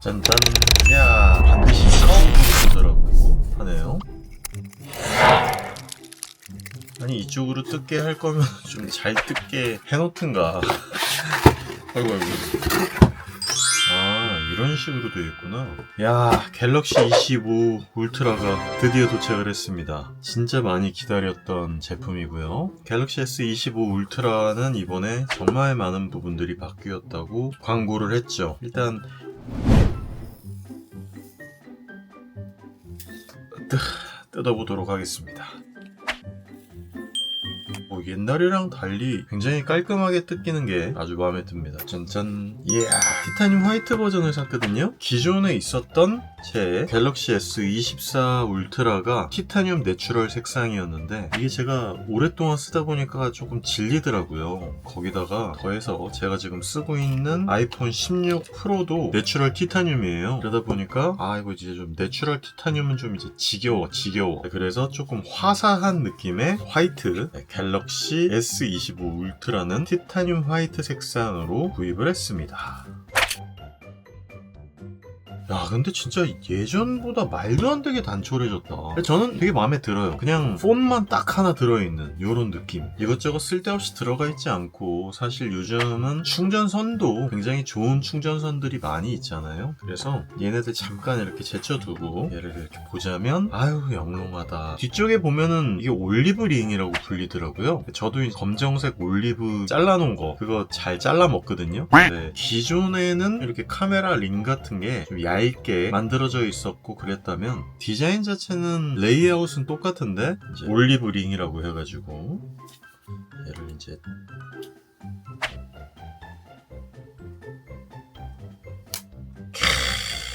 짠짠. 야, 반드시 처음으로 하네요. 아니, 이쪽으로 뜯게 할 거면 좀 잘 뜯게 해놓든가. 아이고, 아이고. 아, 이런 식으로 되어 있구나. 야, 갤럭시 25 울트라가 드디어 도착을 했습니다. 진짜 많이 기다렸던 제품이고요. 갤럭시 S25 울트라는 이번에 정말 많은 부분들이 바뀌었다고 광고를 했죠. 일단 뜯- 뜯어보도록 하겠습니다. 뭐 옛날이랑 달리 굉장히 깔끔하게 뜯기는 게 아주 마음에 듭니다. 짠짠. 이야. 티타늄 화이트 버전을 샀거든요. 기존에 있었던 제 갤럭시 S24 울트라가 티타늄 내추럴 색상이었는데 이게 제가 오랫동안 쓰다 보니까 조금 질리더라고요. 거기다가 더해서 제가 지금 쓰고 있는 아이폰 16 프로도 내추럴 티타늄이에요. 그러다 보니까 아 이거 이제 좀 내추럴 티타늄은 좀 이제 지겨워 지겨워. 그래서 조금 화사한 느낌의 화이트 네, 갤럭시 S25 울트라는 티타늄 화이트 색상으로 구입을 했습니다. 야, 근데 진짜 예전보다 말도 안 되게 단촐해졌다. 저는 되게 마음에 들어요. 그냥 폰만 딱 하나 들어있는 이런 느낌. 이것저것 쓸데없이 들어가 있지 않고 사실 요즘은 충전선도 굉장히 좋은 충전선들이 많이 있잖아요. 그래서 얘네들 잠깐 이렇게 제쳐두고 얘를 이렇게 보자면 아유 영롱하다. 뒤쪽에 보면은 이게 올리브링이라고 불리더라고요. 저도 이 검정색 올리브 잘라놓은 거 그거 잘 잘라 먹거든요. 네. 기존에는 이렇게 카메라 링 같은 게 좀 얇게 만들어져 있었고 그랬다면 디자인 자체는 레이아웃은 똑같은데 올리브 링이라고 해가지고 얘를 이제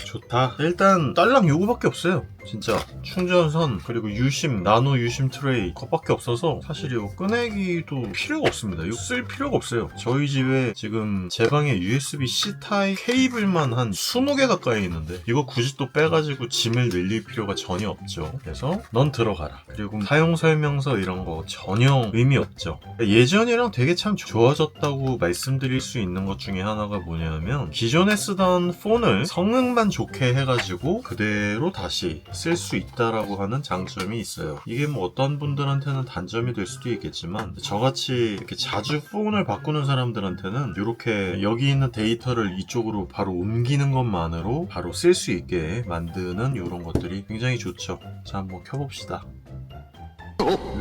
좋다. 일단 딸랑 요거밖에 없어요. 진짜 충전선 그리고 유심 나노 유심 트레이 그것밖에 없어서 사실 이거 꺼내기도 필요가 없습니다. 이거 쓸 필요가 없어요. 저희 집에 지금 제 방에 USB-C 타입 케이블만 한 20개 가까이 있는데 이거 굳이 또 빼가지고 짐을 늘릴 필요가 전혀 없죠. 그래서 넌 들어가라. 그리고 사용 설명서 이런 거 전혀 의미 없죠. 예전이랑 되게 참 좋아졌다고 말씀드릴 수 있는 것 중에 하나가 뭐냐면 기존에 쓰던 폰을 성능만 좋게 해가지고 그대로 다시 쓸 수 있다라고 하는 장점이 있어요. 이게 뭐 어떤 분들한테는 단점이 될 수도 있겠지만 저같이 이렇게 자주 폰을 바꾸는 사람들한테는 이렇게 여기 있는 데이터를 이쪽으로 바로 옮기는 것만으로 바로 쓸 수 있게 만드는 이런 것들이 굉장히 좋죠. 자 한번 켜봅시다.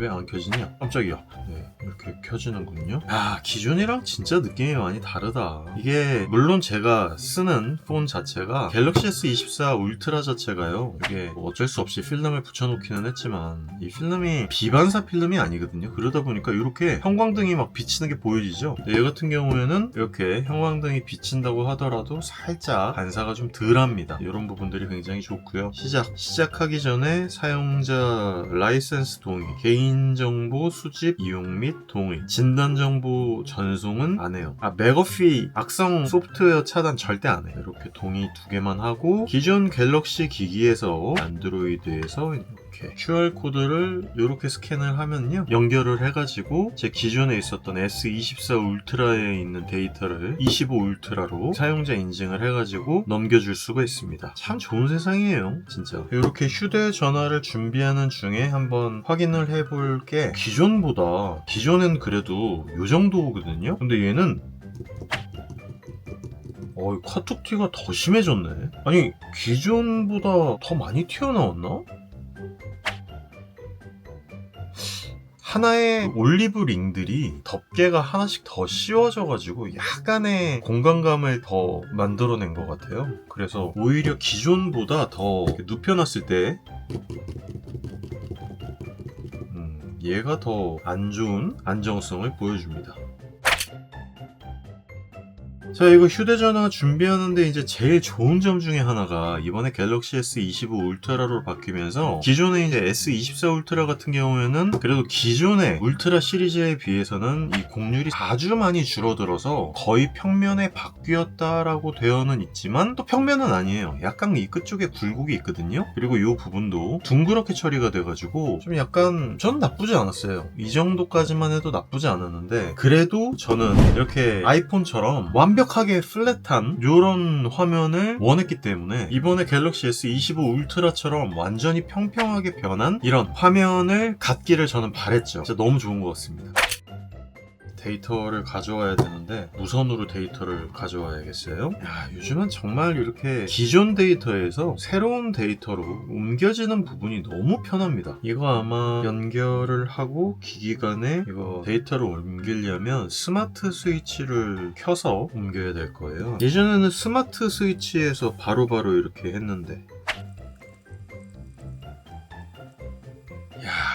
왜 안 켜지냐? 깜짝이야. 네, 이렇게 켜지는군요. 아, 기존이랑 진짜 느낌이 많이 다르다. 이게, 물론 제가 쓰는 폰 자체가 갤럭시 S24 울트라 자체가요. 이게 뭐 어쩔 수 없이 필름을 붙여놓기는 했지만, 이 필름이 비반사 필름이 아니거든요. 그러다 보니까 이렇게 형광등이 막 비치는 게 보여지죠? 근데 얘 같은 경우에는 이렇게 형광등이 비친다고 하더라도 살짝 반사가 좀 덜합니다. 이런 부분들이 굉장히 좋고요. 시작. 시작하기 전에 사용자 라이센스 동의, 개인정보 수집 이용 및 동의, 진단정보 전송은 안 해요. 아, 맥어피 악성 소프트웨어 차단 절대 안 해요. 이렇게 동의 두 개만 하고 기존 갤럭시 기기에서 안드로이드에서 이렇게 QR코드를 이렇게 스캔을 하면요. 연결을 해가지고 제 기존에 있었던 S24 울트라에 있는 데이터를 25 울트라로 사용자 인증을 해가지고 넘겨줄 수가 있습니다. 참 좋은 세상이에요. 진짜. 이렇게 휴대전화를 준비하는 중에 한번 확인을 해볼 게 기존보다 기존엔 그래도 이 정도거든요. 근데 얘는 어, 카툭튀가 더 심해졌네. 아니, 기존보다 더 많이 튀어나왔나? 하나의 올리브 링들이 덮개가 하나씩 더 씌워져가지고 약간의 공간감을 더 만들어낸 것 같아요. 그래서 오히려 기존보다 더 눕혀놨을 때 음, 얘가 더 안 좋은 안정성을 보여줍니다. 자, 이거 휴대전화 준비하는데 이제 제일 좋은 점 중에 하나가 이번에 갤럭시 S25 울트라로 바뀌면서 기존의 이제 S24 울트라 같은 경우에는 그래도 기존의 울트라 시리즈에 비해서는 이 곡률이 아주 많이 줄어들어서 거의 평면에 바뀌었다라고 되어는 있지만 또 평면은 아니에요. 약간 이 끝쪽에 굴곡이 있거든요. 그리고 이 부분도 둥그렇게 처리가 돼가지고 좀 약간 전 나쁘지 않았어요. 이 정도까지만 해도 나쁘지 않았는데 그래도 저는 이렇게 아이폰처럼 완벽 완벽하게 플랫한 이런 화면을 원했기 때문에 이번에 갤럭시 S25 울트라처럼 완전히 평평하게 변한 이런 화면을 갖기를 저는 바랬죠. 진짜 너무 좋은 것 같습니다. 데이터를 가져와야 되는데 무선으로 데이터를 가져와야겠어요. 야, 요즘은 정말 이렇게 기존 데이터에서 새로운 데이터로 옮겨지는 부분이 너무 편합니다. 이거 아마 연결을 하고 기기 간에 이거 데이터를 옮기려면 스마트 스위치를 켜서 옮겨야 될 거예요. 예전에는 스마트 스위치에서 바로바로 이렇게 했는데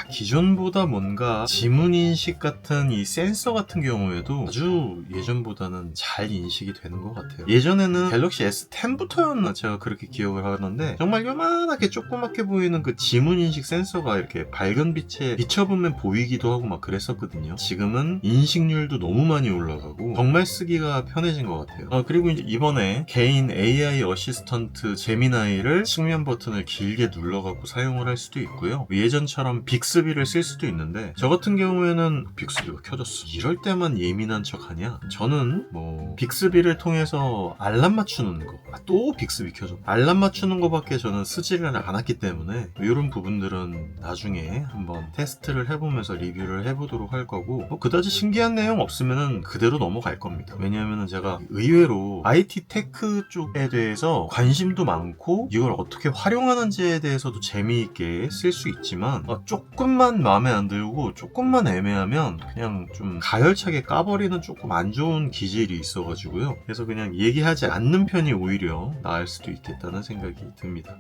기존보다 뭔가 지문 인식 같은 이 센서 같은 경우에도 아주 예전보다는 잘 인식이 되는 것 같아요. 예전에는 갤럭시 S10부터였나 제가 그렇게 기억을 하는데 정말 요만하게 조그맣게 보이는 그 지문 인식 센서가 이렇게 밝은 빛에 비춰보면 보이기도 하고 막 그랬었거든요. 지금은 인식률도 너무 많이 올라가고 정말 쓰기가 편해진 것 같아요. 아, 그리고 이제 이번에 개인 AI 어시스턴트 제미나이를 측면 버튼을 길게 눌러갖고 사용을 할 수도 있고요. 예전처럼 빅스 비를 쓸 수도 있는데 저 같은 경우에는 빅스비가 켜졌어. 이럴 때만 예민한 척 하냐? 저는 뭐 빅스비를 통해서 알람 맞추는 거, 아, 또 빅스비 켜져. 알람 맞추는 거밖에 저는 쓰지를 않았기 때문에 이런 부분들은 나중에 한번 테스트를 해보면서 리뷰를 해보도록 할 거고 뭐 그다지 신기한 내용 없으면은 그대로 넘어갈 겁니다. 왜냐하면은 제가 의외로 IT 테크 쪽에 대해서 관심도 많고 이걸 어떻게 활용하는지에 대해서도 재미있게 쓸 수 있지만 어, 조금만 마음에 안 들고 조금만 애매하면 그냥 좀 가열차게 까버리는 조금 안 좋은 기질이 있어가지고요. 그래서 그냥 얘기하지 않는 편이 오히려 나을 수도 있겠다는 생각이 듭니다.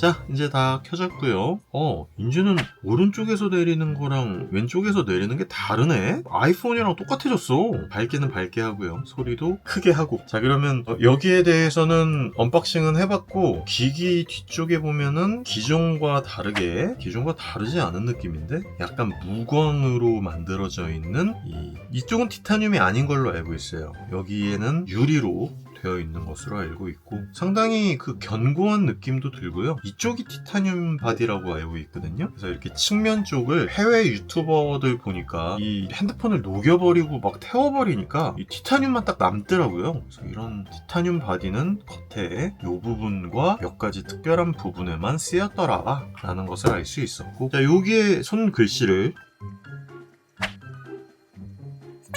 자, 이제 다 켜졌고요. 어, 이제는 오른쪽에서 내리는 거랑 왼쪽에서 내리는 게 다르네? 아이폰이랑 똑같아졌어. 밝게는 밝게 하고요. 소리도 크게 하고. 자, 그러면 어, 여기에 대해서는 언박싱은 해봤고, 기기 뒤쪽에 보면은 기존과 다르게, 기존과 다르지 않은 느낌인데, 약간 무광으로 만들어져 있는 이, 이쪽은 티타늄이 아닌 걸로 알고 있어요. 여기에는 유리로 되어 있는 것으로 알고 있고 상당히 그 견고한 느낌도 들고요. 이쪽이 티타늄 바디라고 알고 있거든요. 그래서 이렇게 측면 쪽을 해외 유튜버들 보니까 이 핸드폰을 녹여버리고 막 태워버리니까 이 티타늄만 딱 남더라고요. 그래서 이런 티타늄 바디는 겉에 이 부분과 몇 가지 특별한 부분에만 쓰였더라 라는 것을 알 수 있었고 자 여기에 손 글씨를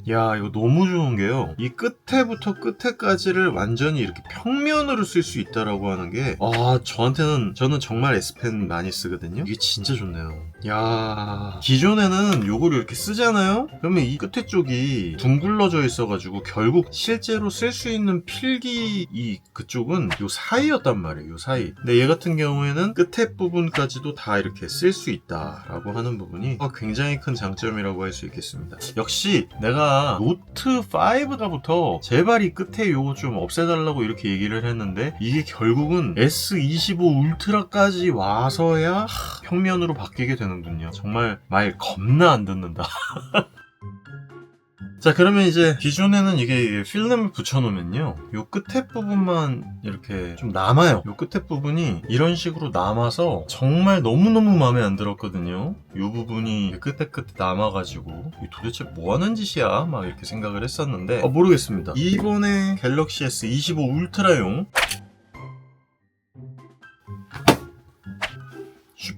야 이거 너무 좋은 게요. 이 끝에부터 끝에까지를 완전히 이렇게 평면으로 쓸 수 있다라고 하는 게 아 저한테는 저는 정말 S펜 많이 쓰거든요. 이게 진짜 좋네요. 야 기존에는 요거를 이렇게 쓰잖아요? 그러면 이 끝에 쪽이 둥글러져 있어가지고 결국 실제로 쓸 수 있는 필기 이 그쪽은 요 사이였단 말이에요 요 사이. 근데 얘 같은 경우에는 끝에 부분까지도 다 이렇게 쓸 수 있다라고 하는 부분이 어, 굉장히 큰 장점이라고 할 수 있겠습니다. 역시 내가 노트 5가부터 제발 이 끝에 요거 좀 없애달라고 이렇게 얘기를 했는데 이게 결국은 S25 울트라까지 와서야 하, 평면으로 바뀌게 되는군요. 정말 말 겁나 안 듣는다. 자 그러면 이제 기존에는 이게 필름을 붙여놓으면요 요 끝에 부분만 이렇게 좀 남아요. 요 끝에 부분이 이런 식으로 남아서 정말 너무너무 마음에 안 들었거든요. 요 부분이 끝에 끝에 남아가지고 이 도대체 뭐하는 짓이야? 막 이렇게 생각을 했었는데 어, 모르겠습니다. 이번에 갤럭시 S25 울트라용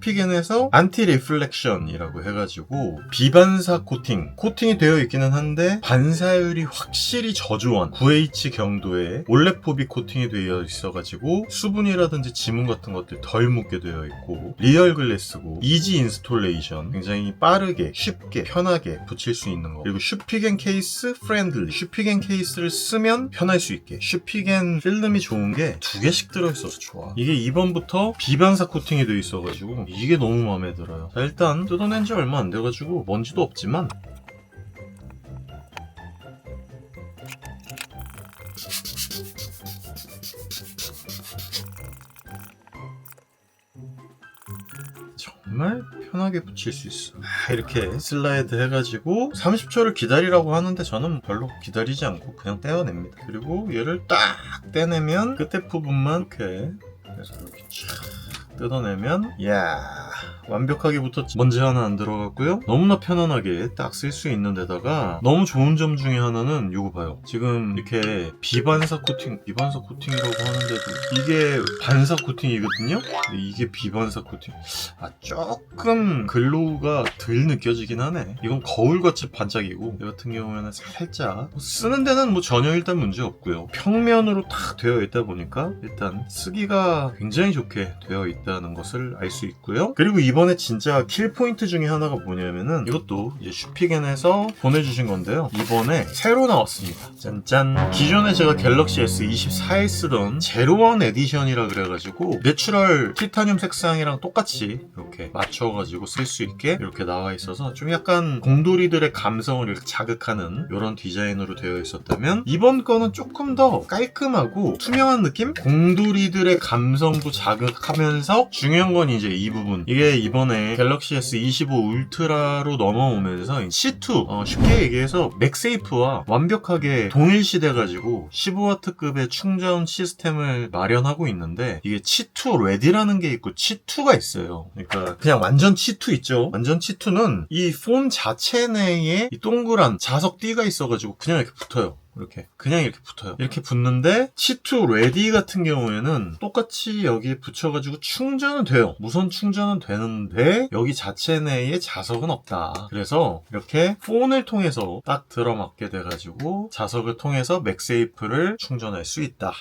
슈피겐에서 안티 리플렉션이라고 해가지고 비반사 코팅 코팅이 되어 있기는 한데 반사율이 확실히 저조한 9H 경도의 올레포비 코팅이 되어 있어가지고 수분이라든지 지문 같은 것들 덜 묻게 되어 있고 리얼 글래스고 이지 인스톨레이션 굉장히 빠르게 쉽게 편하게 붙일 수 있는 거. 그리고 슈피겐 케이스 프렌들리. 슈피겐 케이스를 쓰면 편할 수 있게. 슈피겐 필름이 좋은 게 두 개씩 들어있어서 좋아. 이게 이번부터 비반사 코팅이 되어 있어가지고 이게 너무 마음에 들어요. 자, 일단 뜯어낸 지 얼마 안 돼가지고 먼지도 없지만 정말 편하게 붙일 수 있어. 아, 이렇게 슬라이드 해가지고 30초를 기다리라고 하는데 저는 별로 기다리지 않고 그냥 떼어냅니다. 그리고 얘를 딱 떼내면 끝에 부분만 이렇게 그래서 이렇게 쫙 뜯어내면 야 완벽하게 붙었지 먼지 하나 안 들어갔고요. 너무나 편안하게 딱 쓸 수 있는 데다가 너무 좋은 점 중에 하나는 요거 봐요. 지금 이렇게 비반사 코팅 비반사 코팅이라고 하는데도 이게 반사 코팅이거든요? 이게 비반사 코팅. 아 조금 글로우가 덜 느껴지긴 하네. 이건 거울같이 반짝이고 이 같은 경우에는 살짝 쓰는 데는 뭐 전혀 일단 문제 없고요. 평면으로 딱 되어 있다 보니까 일단 쓰기가 굉장히 좋게 되어 있다는 것을 알 수 있고요. 그리고 이 번에 진짜 킬 포인트 중에 하나가 뭐냐면은 이것도 이제 슈피겐에서 보내주신 건데요. 이번에 새로 나왔습니다. 짠짠. 기존에 제가 갤럭시 S24에 쓰던 제로원 에디션이라 그래가지고 내추럴 티타늄 색상이랑 똑같이 이렇게 맞춰가지고 쓸 수 있게 이렇게 나와 있어서 좀 약간 공돌이들의 감성을 이렇게 자극하는 이런 디자인으로 되어 있었다면 이번 거는 조금 더 깔끔하고 투명한 느낌? 공돌이들의 감성도 자극하면서 중요한 건 이제 이 부분. 이게 이번에 갤럭시 S25 울트라로 넘어오면서 C2 어, 쉽게 얘기해서 맥세이프와 완벽하게 동일시돼 가지고 15W급의 충전 시스템을 마련하고 있는데 이게 C2 레디라는 게 있고 C2가 있어요. 그러니까 그냥 완전 C2 있죠? 완전 C2는 이 폰 자체 내에 이 동그란 자석 띠가 있어가지고 그냥 이렇게 붙어요 이렇게. 그냥 이렇게 붙어요. 이렇게 붙는데 C2 레디 같은 경우에는 똑같이 여기에 붙여가지고 충전은 돼요. 무선 충전은 되는데 여기 자체 내에 자석은 없다. 그래서 이렇게 폰을 통해서 딱 들어맞게 돼가지고 자석을 통해서 맥세이프를 충전할 수 있다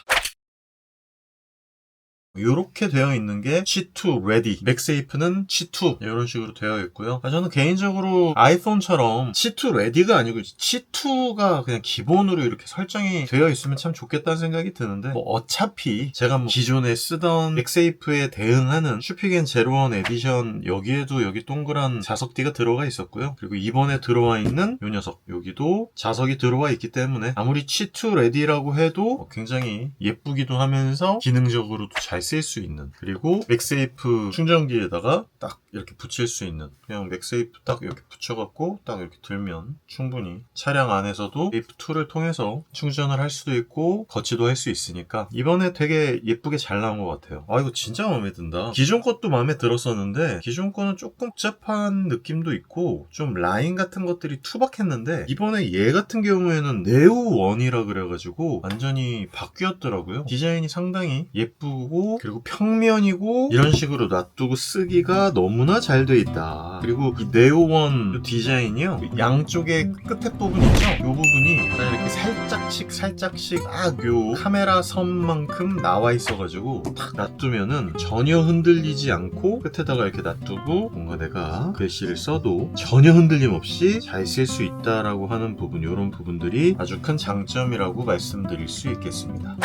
이렇게 되어 있는 게 C2 Ready, 맥세이프는 C2 이런 식으로 되어 있고요. 아, 저는 개인적으로 아이폰처럼 C2 Ready가 아니고 C2가 그냥 기본으로 이렇게 설정이 되어 있으면 참 좋겠다는 생각이 드는데 뭐 어차피 제가 뭐 기존에 쓰던 맥세이프에 대응하는 슈피겐 제로원 에디션 여기에도 여기 동그란 자석띠가 들어가 있었고요. 그리고 이번에 들어와 있는 이 녀석 여기도 자석이 들어와 있기 때문에 아무리 C2 Ready라고 해도 굉장히 예쁘기도 하면서 기능적으로도 잘쓸 수 있는. 그리고 맥세이프 충전기에다가 딱 이렇게 붙일 수 있는. 그냥 맥세이프 딱 이렇게 붙여갖고 딱 이렇게 들면 충분히 차량 안에서도 세이프2를 통해서 충전을 할 수도 있고 거치도 할 수 있으니까 이번에 되게 예쁘게 잘 나온 것 같아요. 아 이거 진짜 마음에 든다. 기존 것도 마음에 들었었는데 기존 거는 조금 복잡한 느낌도 있고 좀 라인 같은 것들이 투박했는데 이번에 얘 같은 경우에는 네오1이라 그래가지고 완전히 바뀌었더라고요. 디자인이 상당히 예쁘고 그리고 평면이고 이런 식으로 놔두고 쓰기가 너무나 잘 돼 있다. 그리고 이 네오원 디자인이요. 양쪽에 끝에 부분 있죠? 이 부분이 딱 이렇게 살짝씩 살짝씩 딱요 카메라 선만큼 나와 있어가지고 탁 놔두면은 전혀 흔들리지 않고 끝에다가 이렇게 놔두고 뭔가 내가 글씨를 써도 전혀 흔들림 없이 잘 쓸 수 있다라고 하는 부분 이런 부분들이 아주 큰 장점이라고 말씀드릴 수 있겠습니다.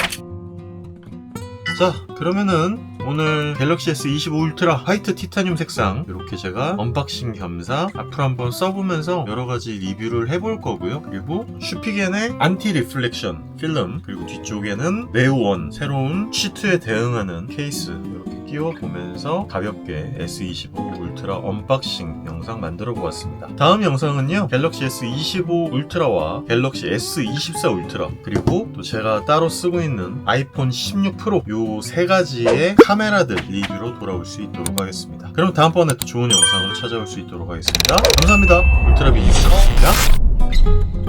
자 그러면은 오늘 갤럭시 S25 울트라 화이트 티타늄 색상 이렇게 제가 언박싱 겸사 앞으로 한번 써보면서 여러가지 리뷰를 해볼 거고요. 그리고 슈피겐의 안티 리플렉션 필름 그리고 뒤쪽에는 네오원 새로운 C2에 대응하는 케이스 이렇게 끼워 보면서 가볍게 S25 울트라 언박싱 영상 만들어 보았습니다 다음 영상은요 갤럭시 S25 울트라와 갤럭시 S24 울트라 그리고 또 제가 따로 쓰고 있는 아이폰 16 프로 요 세 가지의 카메라들 리뷰로 돌아올 수 있도록 하겠습니다. 그럼 다음번에 또 좋은 영상으로 찾아올 수 있도록 하겠습니다. 감사합니다. 울트라 비니였습니다.